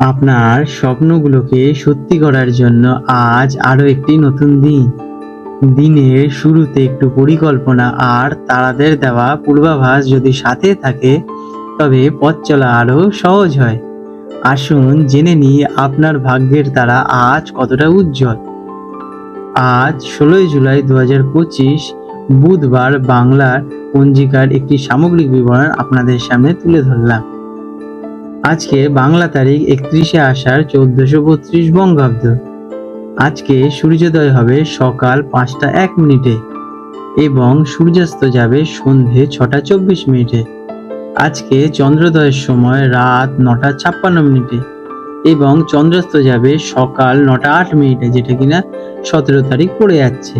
আপনার স্বপ্নগুলোকে সত্যি করার জন্য আজ আরও একটি নতুন দিন। দিনের শুরুতে একটু পরিকল্পনা আর তারাদের দেওয়া পূর্বাভাস যদি সাথে থাকে, তবে পথ চলা আরও সহজ হয়। আসুন জেনে নিই আপনার ভাগ্যের তারা আজ কতটা উজ্জ্বল। আজ ষোলোই জুলাই দু হাজার পঁচিশ, বুধবার বাংলার পঞ্জিকার একটি সামগ্রিক বিবরণ আপনাদের সামনে তুলে ধরলাম। আজকে বাংলা তারিখ একত্রিশে আষাঢ় চৌদ্দশো বত্রিশ বঙ্গাব্দ। আজকে সূর্যোদয় হবে সকাল পাঁচটা এক মিনিটে এবং সূর্যাস্ত যাবে সন্ধে ছটা চব্বিশ মিনিটে। আজকে চন্দ্রোদয়ের সময় রাত নটা ছাপ্পান্ন মিনিটে এবং চন্দ্রাস্ত যাবে সকাল নটা আট মিনিটে, যেটা কিনা সতেরো তারিখ পড়ে যাচ্ছে।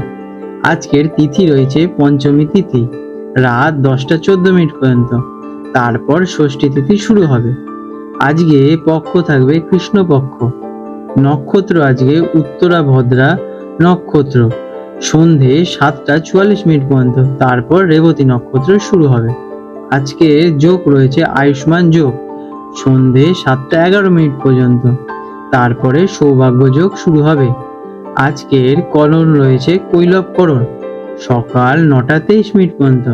আজকের তিথি রয়েছে পঞ্চমী তিথি, রাত দশটা চোদ্দ মিনিট পর্যন্ত। তারপর ষষ্ঠী তিথি শুরু হবে। আজকে পক্ষ থাকবে কৃষ্ণপক্ষ। নক্ষত্র আজকে উত্তরা ভদ্রা নক্ষত্র। সন্ধে সাতটা চুয়াল্লিশ মিনিট পর্যন্ত, তারপর রেবতী নক্ষত্র শুরু হবে। আজকে যোগ রয়েছে আয়ুষ্মান যোগ। সন্ধে সাতটা এগারো মিনিট পর্যন্ত, তারপরে সৌভাগ্য যোগ শুরু হবে। আজকের করণ রয়েছে কৈলবকরণ সকাল নটা তেইশ মিনিট পর্যন্ত।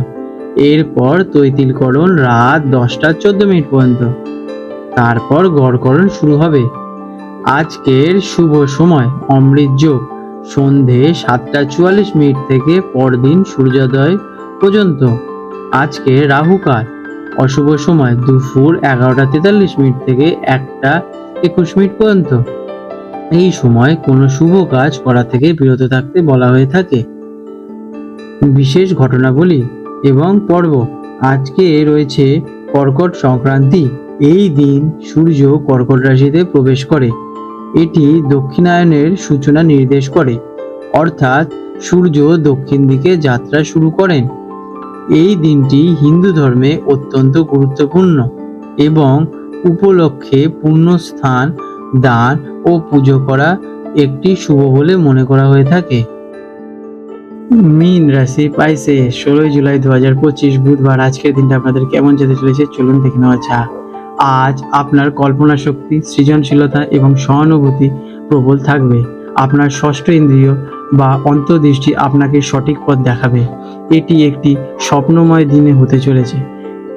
এরপর তৈতিলকরণ রাত দশটা চোদ্দ মিনিট পর্যন্ত। তারপর গড়করণ শুরু হবে। আজকের শুভ সময়, অমৃত যোগ। সন্ধে সাতটা চুয়াল্লিশ মিনিট থেকে পরদিন সূর্যোদয় পর্যন্ত। আজকে রাহুকাল অশুভ সময়, দুপুর এগারোটা তেতাল্লিশ মিনিট থেকে একটা একুশ মিনিট পর্যন্ত। এই সময় কোনো শুভ কাজ করা থেকে বিরত থাকতে বলা হয়ে থাকে। বিশেষ ঘটনাবলী এবং পর্ব। আজকে রয়েছে কর্কট সংক্রান্তি। এই দিন সূর্য কর্কট রাশিতে প্রবেশ করে। এটি দক্ষিণায়নের সূচনা নির্দেশ করে। অর্থাৎ সূর্য দক্ষিণ দিকে যাত্রা শুরু করেন। এই দিনটি হিন্দু ধর্মে অত্যন্ত গুরুত্বপূর্ণ এবং উপলক্ষে পুণ্যস্থান, দান ও পুজো করা একটি শুভ বলে মনে করা হয়ে থাকে। মিন রাশি পাইছে, ষোলোই জুলাই দু হাজার পঁচিশ বুধবার। আজকের দিনটা আপনাদের কেমন যেতে চলেছে? চলুন দেখে নেওয়া যাক। আজ আপনার কল্পনা শক্তি, সৃজনশীলতা এবং সহানুভূতি প্রবল থাকবে। আপনার ষষ্ঠ ইন্দ্রিয় বা অন্তর্দৃষ্টি আপনাকে সঠিক পথ দেখাবে। এটি একটি স্বপ্নময় দিনে হতে চলেছে,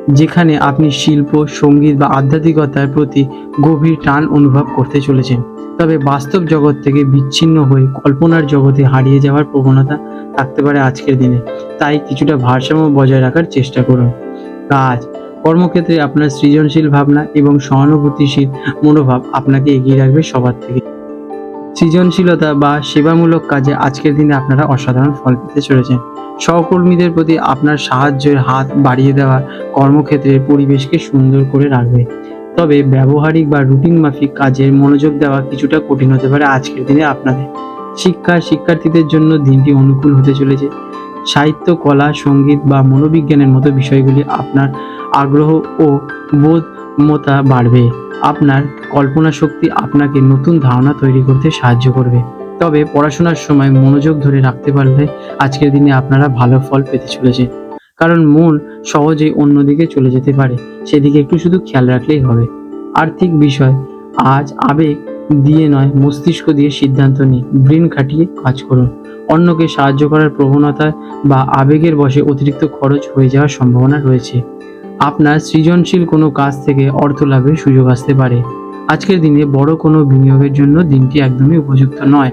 যেখানে আপনি শিল্প, সংগীত বা আধ্যাত্মিকতার প্রতি গভীর টান অনুভব করতে চলেছেন। তবে বাস্তব জগৎ থেকে বিচ্ছিন্ন হয়ে কল্পনার জগতে হারিয়ে যাওয়ার প্রবণতা থাকতে পারে আজকের দিনে। তাই কিছুটা ভারসাম্য বজায় রাখার চেষ্টা করুন। কাজ কর্মক্ষেত্রে আপনার সৃজনশীল ভাবনা এবং সহানুভূতিশীল মনোভাব আপনাকে এগিয়ে রাখবে সবার থেকে। সৃজনশীলতা বা সেবামূলক কাজে আজকের দিনে আপনারা অসাধারণ ফল পেতে চলেছেন। সহকর্মীদের প্রতি আপনার সাহায্যের হাত বাড়িয়ে দেওয়া কর্মক্ষেত্রের পরিবেশকে সুন্দর করে রাখবে। তবে ব্যবহারিক বা রুটিন মাফিক কাজের মনোযোগ দেওয়া কিছুটা কঠিন হতে পারে আজকের দিনে আপনাদের। শিক্ষা শিক্ষার্থীদের জন্য দিনটি অনুকূল হতে চলেছে। সাহিত্য, কলা, সংগীত বা মনোবিজ্ঞানের মতো বিষয়গুলি আপনার আগ্রহ ও বোধমতা বাড়বে। আপনার কল্পনা শক্তি আপনাকে নতুন ধারণা তৈরি করতে সাহায্য করবে। তবে পড়াশোনার সময় মনোযোগ ধরে রাখতে পারলে আজকের দিনে আপনারা ভালো ফল পেতে চলেছেন। কারণ মন সহজেই অন্যদিকে চলে যেতে পারে। সেদিকে একটু শুধু খেয়াল রাখলেই হবে। আর্থিক বিষয়, আজ আবেগ দিয়ে নয়, মস্তিষ্ক দিয়ে সিদ্ধান্ত নিন। ব্রেন খাটিয়ে কাজ করুন। অন্যকে সাহায্য করার প্রবণতা বা আবেগের বশে অতিরিক্ত খরচ হয়ে যাওয়ার সম্ভাবনা রয়েছে। আপনার সৃজনশীল কোনো কাজ থেকে অর্থ লাভের সুযোগ আসতে পারে। আজকের দিনে বড় কোনো বিনিয়োগের জন্য দিনটি একদমই উপযুক্ত নয়।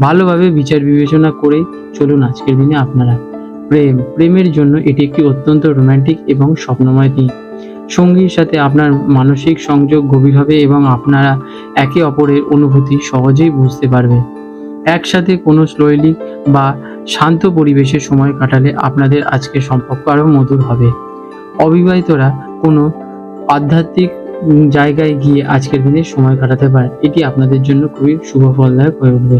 ভালোভাবে বিচার বিবেচনা করে চলুন আজকের দিনে আপনারা। প্রেম, প্রেমের জন্য এটি একটি অত্যন্ত রোমান্টিক এবং স্বপ্নময় দিন। সঙ্গীর সাথে আপনার মানসিক সংযোগ গভীর হবে এবং আপনারা একে অপরের অনুভূতি সহজেই বুঝতে পারবে। একসাথে কোনো শৈলিক বা শান্ত পরিবেশে সময় কাটালে আপনাদের আজকের সম্পর্ক আরও মধুর হবে। অবিবাহিতরা কোনো আধ্যাত্মিক জায়গায় গিয়ে আজকের দিনে সময় কাটাতে পারেন এটি আপনাদের জন্য খুবই শুভ ফলদায়ক হয়ে উঠবে।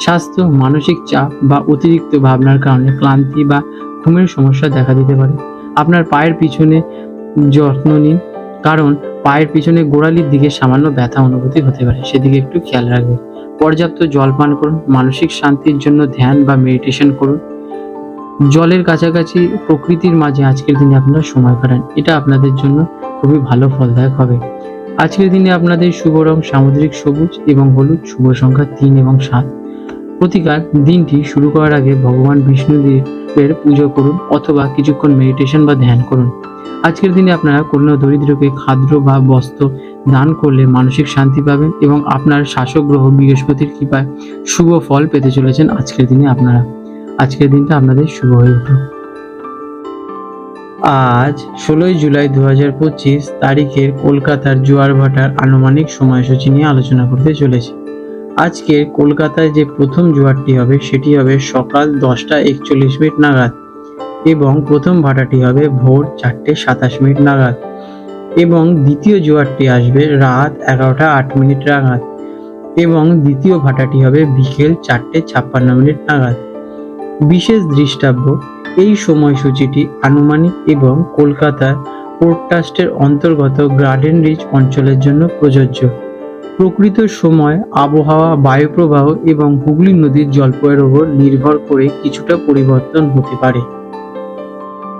স্বাস্থ্য, মানসিক চাপ বা অতিরিক্ত ভাবনার কারণে ক্লান্তি বা ঘুমের সমস্যা দেখা দিতে পারে। আপনার পায়ের পিছনে যত্ন নিন, কারণ পায়ের পিছনে গোড়ালির দিকে সামান্য ব্যথা অনুভূতি হতে পারে। সেদিকে একটু খেয়াল রাখবেন। পর্যাপ্ত জল পান করুন, মানসিক শান্তির জন্য ধ্যান বা মেডিটেশন করুন। জলের কাছাকাছি প্রকৃতির মাঝে আজকের দিনে আপনারা সময় কাটান। এটা আপনাদের জন্য খুবই ভালো, ফলদায়ক হবে। আজকের দিনে আপনাদের শুভ রং সামুদ্রিক সবুজ এবং হলুদ, শুভ সংখ্যা তিন এবং সাত। প্রতিকার, দিনটি শুরু করার আগে ভগবান বিষ্ণুদেবের পুজো করুন অথবা কিছুক্ষণ মেডিটেশন বা ধ্যান করুন। আজকের দিনে আপনারা কোনো দরিদ্রকে খাদ্য বা বস্ত্র দান করলে মানসিক শান্তি পাবেন এবং আপনার শাসক গ্রহ বৃহস্পতির কৃপায় শুভ ফল পেতে চলেছেন আজকের দিনে আপনারা। আজকের দিনটা আপনাদের শুভ হয়ে উঠুক। আজ ষোলোই জুলাই দু হাজার পঁচিশ তারিখের কলকাতার জোয়ার ভাটার আনুমানিক সময়সূচি নিয়ে আলোচনা করতে চলেছি। আজকে কলকাতায় যে প্রথম জোয়ারটি হবে, সেটি হবে সকাল দশটা একচল্লিশ মিনিট নাগাদ এবং প্রথম ভাটাটি হবে ভোর চারটে সাতাশ মিনিট নাগাদ এবং দ্বিতীয় জোয়ারটি আসবে রাত এগারোটা আট মিনিট নাগাদ এবং দ্বিতীয় ভাটাটি হবে বিকেল চারটে ছাপ্পান্ন মিনিট নাগাদ। বিশেষ দৃষ্টাব্য এই সময়সূচিটি আনুমানিক এবং কলকাতার পোর্ট অন্তর্গত গার্ডেন রিচ অঞ্চলের জন্য প্রযোজ্য। প্রকৃত সময়, আবহাওয়া, বায়ুপ্রবাহ এবং হুগলি নদীর জলপয়ের ওপর নির্ভর করে কিছুটা পরিবর্তন হতে পারে।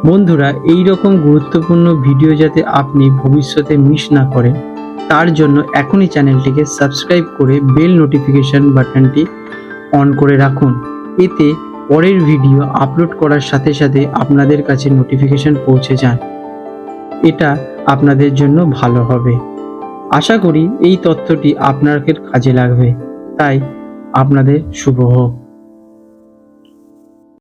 বন্ধুরা এই রকম গুরুত্বপূর্ণ ভিডিও যাতে আপনি ভবিষ্যতে মিস না করেন, তার জন্য এখনই চ্যানেলটিকে সাবস্ক্রাইব করে বেল নোটিফিকেশন বাটনটি অন করে রাখুন। এতে পরের ভিডিও আপলোড করার সাথে সাথে আপনাদের কাছে নোটিফিকেশন পৌঁছে যান এটা আপনাদের জন্য ভালো হবে। আশা করি এই তথ্যটি আপনাদের কাজে লাগবে। তাই আপনাদের শুভ হোক।